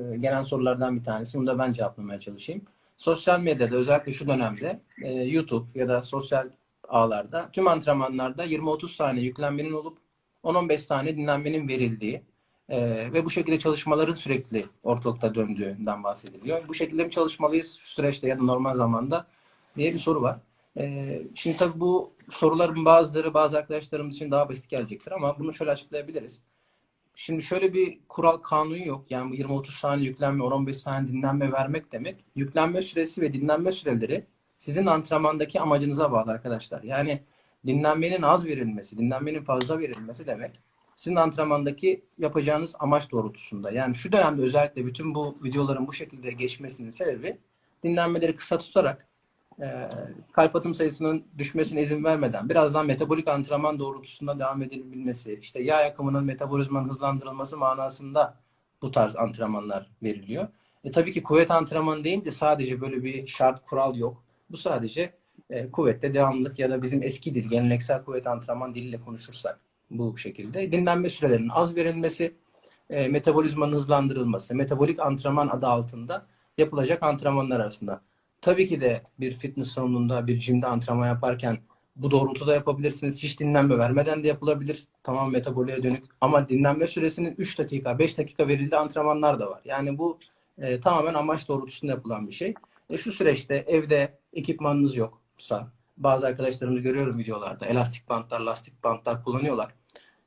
e, gelen sorulardan bir tanesi. Bunu da ben cevaplamaya çalışayım. Sosyal medyada özellikle şu dönemde e, YouTube ya da sosyal ağlarda tüm antrenmanlarda 20-30 saniye yüklenmenin olup 10-15 saniye dinlenmenin verildiği e, ve bu şekilde çalışmaların sürekli ortalıkta döndüğünden bahsediliyor. Bu şekilde mi çalışmalıyız süreçte ya da normal zamanda diye bir soru var. E, şimdi tabii bu soruların bazıları bazı arkadaşlarımız için daha basit gelecektir ama bunu şöyle açıklayabiliriz. Şimdi şöyle bir kural kanunu yok. Yani 20-30 saniye yüklenme, 10-15 saniye dinlenme vermek demek. Yüklenme süresi ve dinlenme süreleri sizin antrenmandaki amacınıza bağlı arkadaşlar. Yani dinlenmenin az verilmesi, dinlenmenin fazla verilmesi demek sizin antrenmandaki yapacağınız amaç doğrultusunda. Yani şu dönemde özellikle bütün bu videoların bu şekilde geçmesinin sebebi dinlenmeleri kısa tutarak kalp atım sayısının düşmesine izin vermeden birazdan metabolik antrenman doğrultusunda devam edilebilmesi, işte yağ yakımının metabolizmanın hızlandırılması manasında bu tarz antrenmanlar veriliyor. E, tabii ki kuvvet antrenmanı deyince sadece böyle bir şart kural yok. Bu sadece e, kuvvette devamlılık ya da bizim eski dil, geleneksel kuvvet antrenman diliyle konuşursak bu şekilde. Dinlenme sürelerinin az verilmesi, e, metabolizmanın hızlandırılması, metabolik antrenman adı altında yapılacak antrenmanlar arasında. Tabii ki de bir fitness salonunda, bir jimde antrenman yaparken bu doğrultuda yapabilirsiniz. Hiç dinlenme vermeden de yapılabilir. Tamam metaboliğe dönük. Ama dinlenme süresinin 3 dakika, 5 dakika verildiği antrenmanlar da var. Yani bu e, tamamen amaç doğrultusunda yapılan bir şey. E, şu süreçte evde ekipmanınız yoksa, bazı arkadaşlarımı görüyorum videolarda. Elastik bantlar, lastik bantlar kullanıyorlar.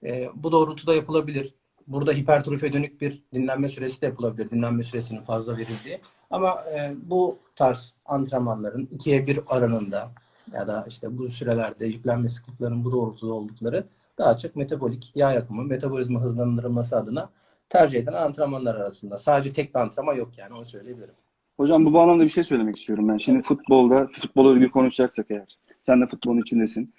E, bu doğrultuda yapılabilir. Burada hipertrofiye dönük bir dinlenme süresi de yapılabilir. Dinlenme süresinin fazla verildiği. Ama e, bu tarz antrenmanların ikiye bir aranında ya da işte bu sürelerde yüklenme sıklıklarının bu doğrultuda oldukları daha çok metabolik yağ yakımı, metabolizma hızlandırılması adına tercih edilen antrenmanlar arasında. Sadece tek bir antrenman yok yani onu söyleyebilirim. Hocam bu bağlamda bir şey söylemek istiyorum ben. Şimdi futbolda, futbola ilgili konuşacaksak eğer, sen de futbolun içindesin.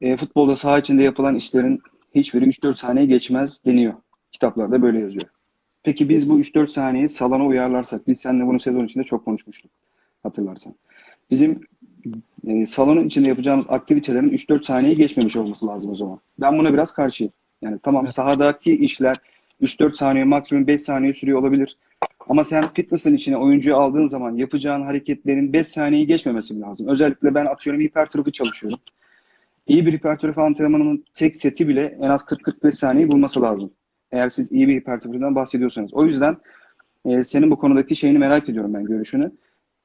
E, futbolda saha içinde yapılan işlerin hiçbiri 3-4 saniye geçmez deniyor. Kitaplarda böyle yazıyor. Peki biz bu 3-4 saniyeyi salona uyarlarsak, biz seninle bunu sezon içinde çok konuşmuştuk hatırlarsan. Bizim e, salonun içinde yapacağımız aktivitelerin 3-4 saniye geçmemiş olması lazım o zaman. Ben buna biraz karşıyım. Yani tamam evet. sahadaki işler 3-4 saniye maksimum 5 saniye sürüyor olabilir. Ama sen fitness'ın içine oyuncuyu aldığın zaman yapacağın hareketlerin 5 saniyeyi geçmemesi lazım. Özellikle ben atıyorum hipertrofi çalışıyorum. İyi bir hipertrofi antrenmanının tek seti bile en az 40-45 saniye bulması lazım. Eğer siz iyi bir hipertrofiden bahsediyorsanız. O yüzden e, senin bu konudaki şeyini merak ediyorum ben görüşünü.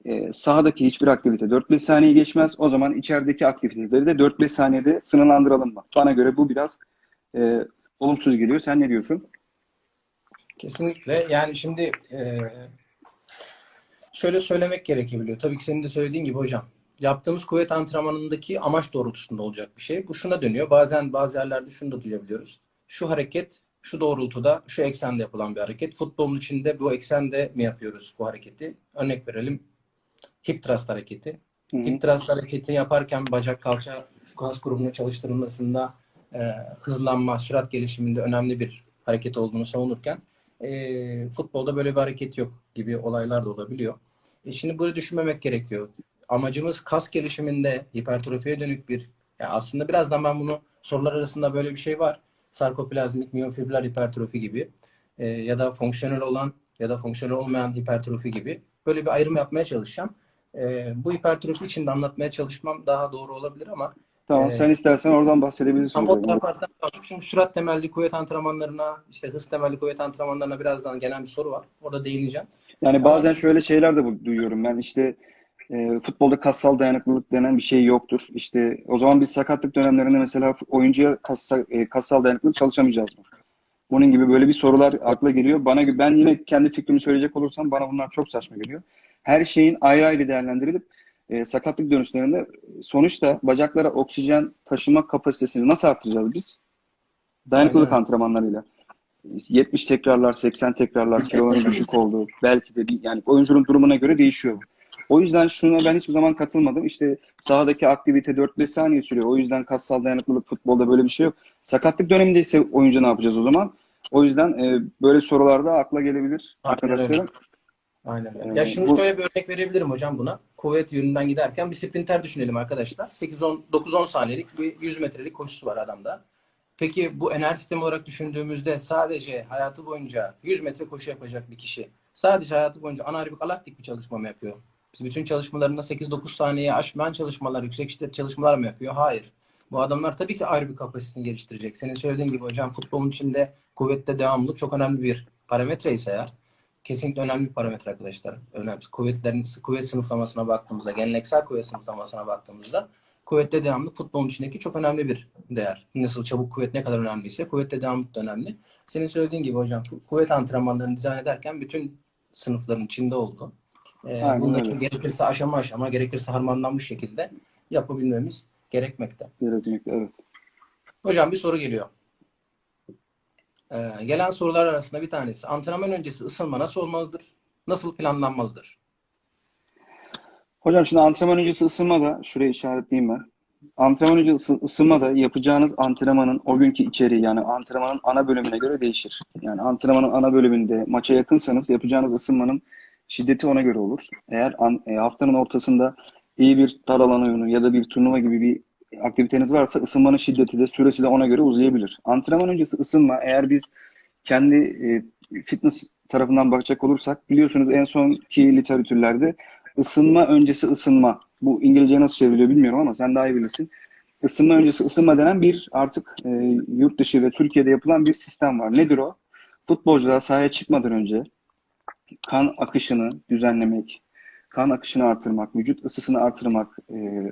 E, sahadaki hiçbir aktivite 4-5 saniye geçmez. O zaman içerideki aktiviteleri de 4-5 saniyede sınırlandıralım mı? Bana göre bu biraz e, olumsuz geliyor. Sen ne diyorsun? Kesinlikle. Yani şimdi e, şöyle söylemek gerekebiliyor. Tabii ki senin de söylediğin gibi hocam. Yaptığımız kuvvet antrenmanındaki amaç doğrultusunda olacak bir şey. Bu şuna dönüyor. Bazen bazı yerlerde şunu da duyabiliyoruz. Şu hareket şu doğrultuda, şu eksende yapılan bir hareket. Futbolun içinde bu eksende mi yapıyoruz bu hareketi? Örnek verelim. Hip thrust hareketi. Hı hı. Hip thrust hareketini yaparken bacak kalça gaz grubunun çalıştırılmasında e, hızlanma, sürat gelişiminde önemli bir hareket olduğunu savunurken e, futbolda böyle bir hareket yok gibi olaylar da olabiliyor. E, şimdi bunu düşünmemek gerekiyor. Amacımız kas gelişiminde hipertrofiye dönük bir yani aslında birazdan ben bunu sorular arasında böyle bir şey var sarkoplazmik miyofibriller hipertrofi gibi e, ya da fonksiyonel olan ya da fonksiyonel olmayan hipertrofi gibi böyle bir ayrım yapmaya çalışacağım. E, bu hipertrofi için de anlatmaya çalışmam daha doğru olabilir ama Tamam e, sen istersen oradan bahsedebilirsin. Ama o yaparsan çünkü sürat temelli kuvvet antrenmanlarına, işte hız temelli kuvvet antrenmanlarına birazdan gelen bir soru var. Orada değineceğim. Yani bazen şöyle şeyler de duyuyorum ben işte e, futbolda kassal dayanıklılık denen bir şey yoktur. İşte o zaman biz sakatlık dönemlerinde mesela oyuncuya kassa, e, kassal dayanıklılık çalışamayacağız mı? Bunun gibi böyle bir sorular akla geliyor. Bana ben yine kendi fikrimi söyleyecek olursam bana bunlar çok saçma geliyor. Her şeyin ayrı ayrı değerlendirilip e, sakatlık dönüşlerinde sonuçta bacaklara oksijen taşıma kapasitesini nasıl arttıracağız biz? Dayanıklılık Aynen. antrenmanlarıyla. 70 tekrarlar, 80 tekrarlar, kiloların düşük olduğu, belki de yani oyuncunun durumuna göre değişiyor. O yüzden şuna ben hiçbir zaman katılmadım. İşte sahadaki aktivite 4-5 saniye sürüyor. O yüzden kassal dayanıklılık futbolda böyle bir şey yok. Sakatlık döneminde ise oyuncu ne yapacağız o zaman? O yüzden e, böyle sorularda akla gelebilir arkadaşlarım. Aynen öyle. Ya şimdi bu... şöyle bir örnek verebilirim hocam buna. Kuvvet yönünden giderken bir sprinter düşünelim arkadaşlar. 8-10 9-10 saniyelik bir 100 metrelik koşusu var adamda. Peki bu enerji sistemi olarak düşündüğümüzde sadece hayatı boyunca 100 metre koşu yapacak bir kişi sadece hayatı boyunca anaerobik alaktik bir çalışma mı yapıyor? Biz bütün çalışmalarında 8-9 saniye aşmayan çalışmalar, yüksek şiddet çalışmalar mı yapıyor? Hayır. Bu adamlar tabii ki ayrı bir kapasitesini geliştirecek. Senin söylediğin gibi hocam futbolun içinde kuvvette devamlılık çok önemli bir parametre ise eğer kesinlikle önemli bir parametre arkadaşlar. Önemli. Kuvvetlerin kuvvet sınıflamasına baktığımızda, geleneksel kuvvet sınıflamasına baktığımızda kuvvette devamlılık futbolun içindeki çok önemli bir değer. Nasıl çabuk kuvvet ne kadar önemliyse kuvvette devamlılık da önemli. Senin söylediğin gibi hocam kuvvet antrenmanlarını dizayn ederken bütün sınıfların içinde oldu. Aynen öyle. gerekirse aşama aşama, gerekirse harmanlanmış şekilde yapabilmemiz gerekmekte. Gerekmekte, evet. Hocam bir soru geliyor. Ee, gelen sorular arasında bir tanesi. Antrenman öncesi ısınma nasıl olmalıdır? Nasıl planlanmalıdır? Hocam şimdi antrenman öncesi ısınmada, şuraya işaretleyeyim ben. Antrenman öncesi ısınmada yapacağınız antrenmanın o günkü içeriği yani antrenmanın ana bölümüne göre değişir. Yani antrenmanın ana bölümünde maça yakınsanız yapacağınız ısınmanın şiddeti ona göre olur. Eğer an- e, haftanın ortasında iyi bir dar alan oyunu ya da bir turnuva gibi bir aktiviteniz varsa ısınmanın şiddeti de süresi de ona göre uzayabilir. Antrenman öncesi ısınma eğer biz kendi e, fitness tarafından bakacak olursak biliyorsunuz en sonki literatürlerde ısınma öncesi ısınma. Bu İngilizce nasıl çevriliyor bilmiyorum ama sen daha iyi bilirsin. Isınma öncesi ısınma denen bir artık e, yurt dışı ve Türkiye'de yapılan bir sistem var. Nedir o? Futbolcular sahaya çıkmadan önce kan akışını düzenlemek, kan akışını artırmak, vücut ısısını artırmak e,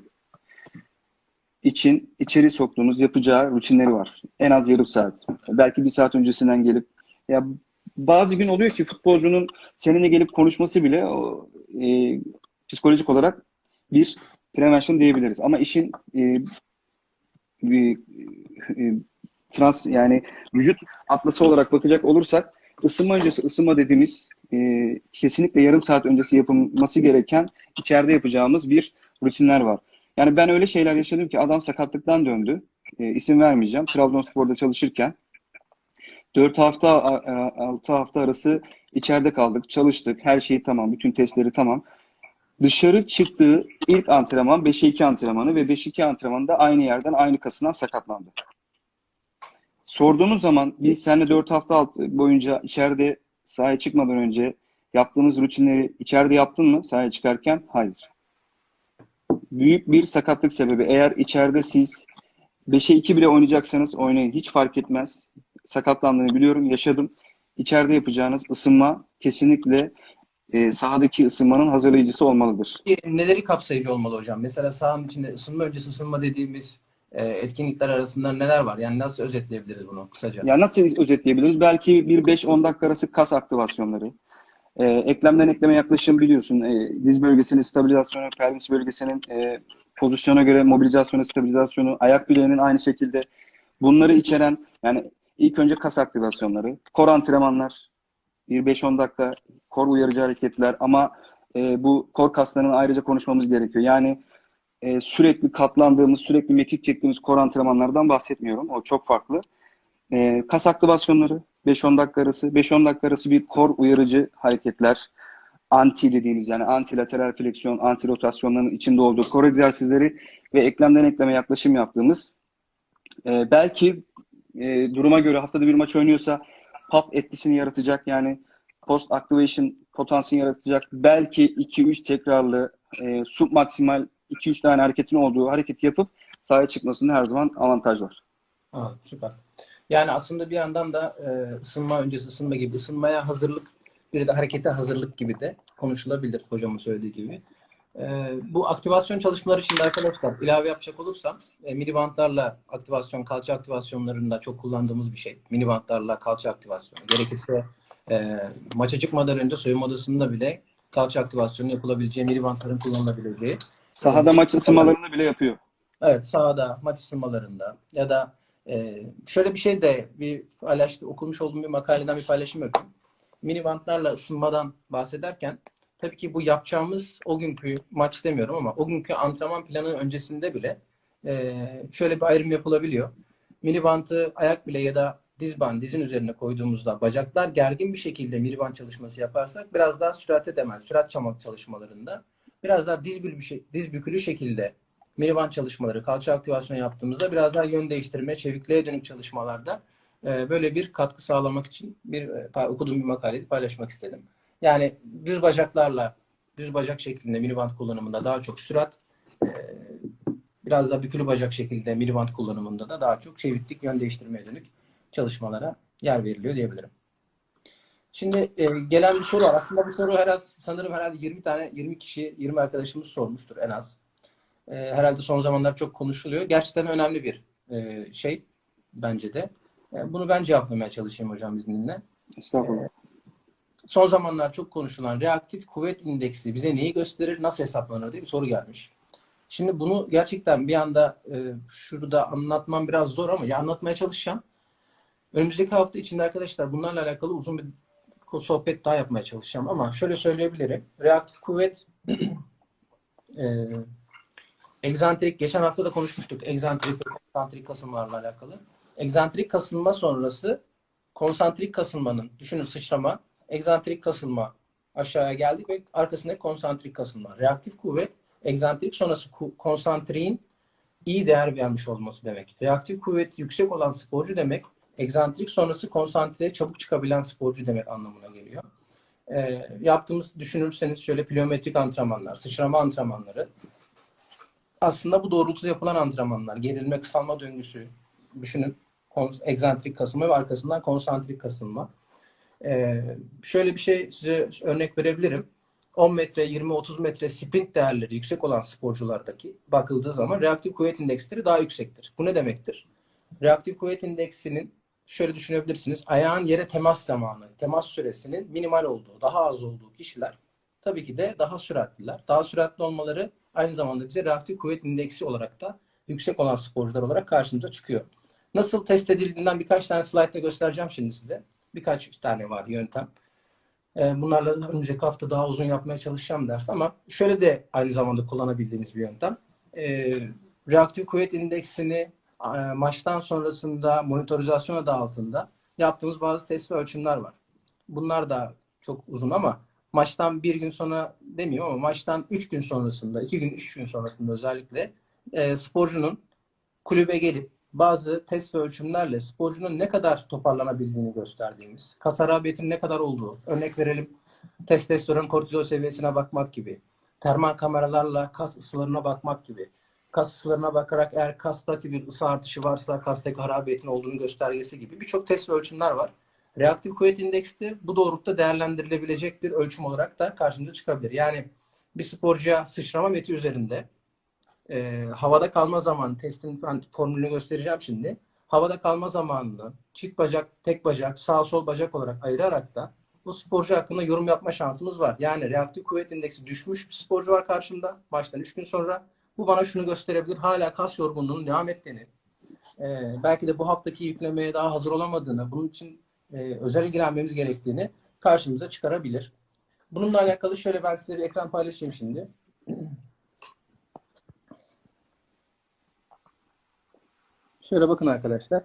için içeri soktuğumuz yapacağı rutinleri var. En az yarım saat. Belki bir saat öncesinden gelip ya bazı gün oluyor ki futbolcunun seninle gelip konuşması bile o, e, psikolojik olarak bir prevention diyebiliriz. Ama işin e, bir, e, trans yani vücut atlası olarak bakacak olursak ısınma öncesi ısınma dediğimiz e, kesinlikle yarım saat öncesi yapılması gereken içeride yapacağımız bir rutinler var. Yani ben öyle şeyler yaşadım ki adam sakatlıktan döndü. E, isim vermeyeceğim. Trabzonspor'da çalışırken 4 hafta 6 hafta arası içeride kaldık. Çalıştık. Her şey tamam. Bütün testleri tamam. Dışarı çıktığı ilk antrenman 5'e 2 antrenmanı ve 5-2 antrenmanında aynı yerden aynı kasından sakatlandı. Sorduğumuz zaman biz seninle 4 hafta boyunca içeride sahaya çıkmadan önce yaptığımız rutinleri içeride yaptın mı sahaya çıkarken? Hayır. Büyük bir sakatlık sebebi. Eğer içeride siz 5'e 2 bile oynayacaksanız oynayın. Hiç fark etmez. Sakatlandığını biliyorum, yaşadım. İçeride yapacağınız ısınma kesinlikle e, sahadaki ısınmanın hazırlayıcısı olmalıdır. Neleri kapsayıcı olmalı hocam? Mesela sahanın içinde ısınma öncesi ısınma dediğimiz etkinlikler arasında neler var? Yani nasıl özetleyebiliriz bunu kısaca? Ya nasıl özetleyebiliriz? Belki bir 5-10 dakika arası kas aktivasyonları. Ee, eklemden ekleme yaklaşım biliyorsun. Ee, diz bölgesinin stabilizasyonu, pelvis bölgesinin e, pozisyona göre mobilizasyonu, stabilizasyonu, ayak bileğinin aynı şekilde bunları içeren yani ilk önce kas aktivasyonları, kor antrenmanlar, bir 5-10 dakika kor uyarıcı hareketler ama e, bu kor kaslarının ayrıca konuşmamız gerekiyor. Yani e, sürekli katlandığımız, sürekli mekik çektiğimiz kor antrenmanlardan bahsetmiyorum. O çok farklı. E, kas aktivasyonları 5-10 dakika arası. 5-10 dakika arası bir kor uyarıcı hareketler. Anti dediğimiz yani antilateral fleksiyon, anti rotasyonların içinde olduğu kor egzersizleri ve eklemden ekleme yaklaşım yaptığımız e, belki e, duruma göre haftada bir maç oynuyorsa pop etkisini yaratacak yani post activation potansiyeli yaratacak belki 2-3 tekrarlı e, submaksimal 2-3 tane hareketin olduğu hareketi yapıp sahaya çıkmasında her zaman avantaj var. Ha, süper. Yani aslında bir yandan da e, ısınma öncesi ısınma gibi ısınmaya hazırlık bir de harekete hazırlık gibi de konuşulabilir hocamın söylediği gibi. E, bu aktivasyon çalışmaları için arkadaşlar ilave yapacak olursam e, mini bantlarla aktivasyon, kalça aktivasyonlarında çok kullandığımız bir şey. Mini bantlarla kalça aktivasyonu. Gerekirse e, maça çıkmadan önce soyunma odasında bile kalça aktivasyonu yapılabileceği, mini bantların kullanılabileceği. Sahada maç ısınmalarını bile yapıyor. Evet, sahada, maç ısınmalarında ya da e, şöyle bir şey de bir paylaştı, okumuş olduğum bir makaleden bir paylaşım yapayım. Mini bantlarla ısınmadan bahsederken tabii ki bu yapacağımız o günkü maç demiyorum ama o günkü antrenman planının öncesinde bile e, şöyle bir ayrım yapılabiliyor. Mini bantı ayak bile ya da diz band, dizin üzerine koyduğumuzda bacaklar gergin bir şekilde mini bant çalışması yaparsak biraz daha sürate temel, sürat çamak çalışmalarında biraz daha diz şey, diz bükülü şekilde minivan çalışmaları, kalça aktivasyonu yaptığımızda biraz daha yön değiştirme, çevikliğe dönük çalışmalarda e, böyle bir katkı sağlamak için bir e, okuduğum bir makaleyi paylaşmak istedim. Yani düz bacaklarla düz bacak şeklinde miniband kullanımında daha çok sürat, e, biraz da bükülü bacak şekilde miniband kullanımında da daha çok çeviklik yön değiştirmeye dönük çalışmalara yer veriliyor diyebilirim. Şimdi e, gelen bir soru var. Aslında bu soru herhalde sanırım herhalde 20 tane 20 kişi 20 arkadaşımız sormuştur en az. E, herhalde son zamanlar çok konuşuluyor. Gerçekten önemli bir e, şey bence de. E, bunu ben cevaplamaya çalışayım hocam izninle. Estağfurullah. Son zamanlar çok konuşulan reaktif kuvvet indeksi bize neyi gösterir, nasıl hesaplanır diye bir soru gelmiş. Şimdi bunu gerçekten bir anda e, şurada anlatmam biraz zor ama ya anlatmaya çalışacağım. Önümüzdeki hafta içinde arkadaşlar bunlarla alakalı uzun bir sohbet daha yapmaya çalışacağım ama şöyle söyleyebilirim. Reaktif kuvvet e, egzantrik, geçen hafta da konuşmuştuk egzantrik ve konsantrik kasılmalarla alakalı. Egzantrik kasılma sonrası konsantrik kasılmanın, düşünün sıçrama, egzantrik kasılma aşağıya geldik ve arkasında konsantrik kasılma. Reaktif kuvvet, egzantrik sonrası konsantriğin iyi değer vermiş olması demek. Reaktif kuvveti yüksek olan sporcu demek, egzantrik sonrası konsantreye çabuk çıkabilen sporcu demek anlamına geliyor. Ee, yaptığımız düşünürseniz şöyle pliometrik antrenmanlar, sıçrama antrenmanları aslında bu doğrultuda yapılan antrenmanlar. Gerilme, kısalma döngüsü düşünün. Egzantrik kasılma ve arkasından konsantrik kasılma. Ee, şöyle bir şey size örnek verebilirim. 10 metre, 20-30 metre sprint değerleri yüksek olan sporculardaki bakıldığı zaman reaktif kuvvet indeksleri daha yüksektir. Bu ne demektir? Reaktif kuvvet indeksinin şöyle düşünebilirsiniz. Ayağın yere temas zamanı, temas süresinin minimal olduğu, daha az olduğu kişiler tabii ki de daha süratliler. Daha süratli olmaları aynı zamanda bize reaktif kuvvet indeksi olarak da yüksek olan sporcular olarak karşımıza çıkıyor. Nasıl test edildiğinden birkaç tane slaytta göstereceğim şimdi size. Birkaç tane var yöntem. Ee, Bunlarla önümüzdeki hafta daha uzun yapmaya çalışacağım ders ama şöyle de aynı zamanda kullanabildiğimiz bir yöntem. Ee, reaktif kuvvet indeksini maçtan sonrasında monitorizasyon adı altında yaptığımız bazı test ve ölçümler var. Bunlar da çok uzun ama maçtan bir gün sonra demiyorum ama maçtan üç gün sonrasında, iki gün, üç gün sonrasında özellikle e, sporcunun kulübe gelip bazı test ve ölçümlerle sporcunun ne kadar toparlanabildiğini gösterdiğimiz, kas harabiyetinin ne kadar olduğu, örnek verelim testosteron, kortizol seviyesine bakmak gibi, termal kameralarla kas ısılarına bakmak gibi, kas ısılarına bakarak eğer kastaki bir ısı artışı varsa kastaki harabiyetin olduğunu göstergesi gibi birçok test ve ölçümler var. Reaktif kuvvet indeksi de bu doğrultuda değerlendirilebilecek bir ölçüm olarak da karşımıza çıkabilir. Yani bir sporcuya sıçrama meti üzerinde e, havada kalma zamanı testin ben formülünü göstereceğim şimdi. Havada kalma zamanını çift bacak, tek bacak, sağ sol bacak olarak ayırarak da bu sporcu hakkında yorum yapma şansımız var. Yani reaktif kuvvet indeksi düşmüş bir sporcu var karşımda baştan 3 gün sonra. Bu bana şunu gösterebilir. Hala kas yorgunluğunun devam ettiğini, e, belki de bu haftaki yüklemeye daha hazır olamadığını, bunun için e, özel ilgilenmemiz gerektiğini karşımıza çıkarabilir. Bununla alakalı şöyle ben size bir ekran paylaşayım şimdi. Şöyle bakın arkadaşlar.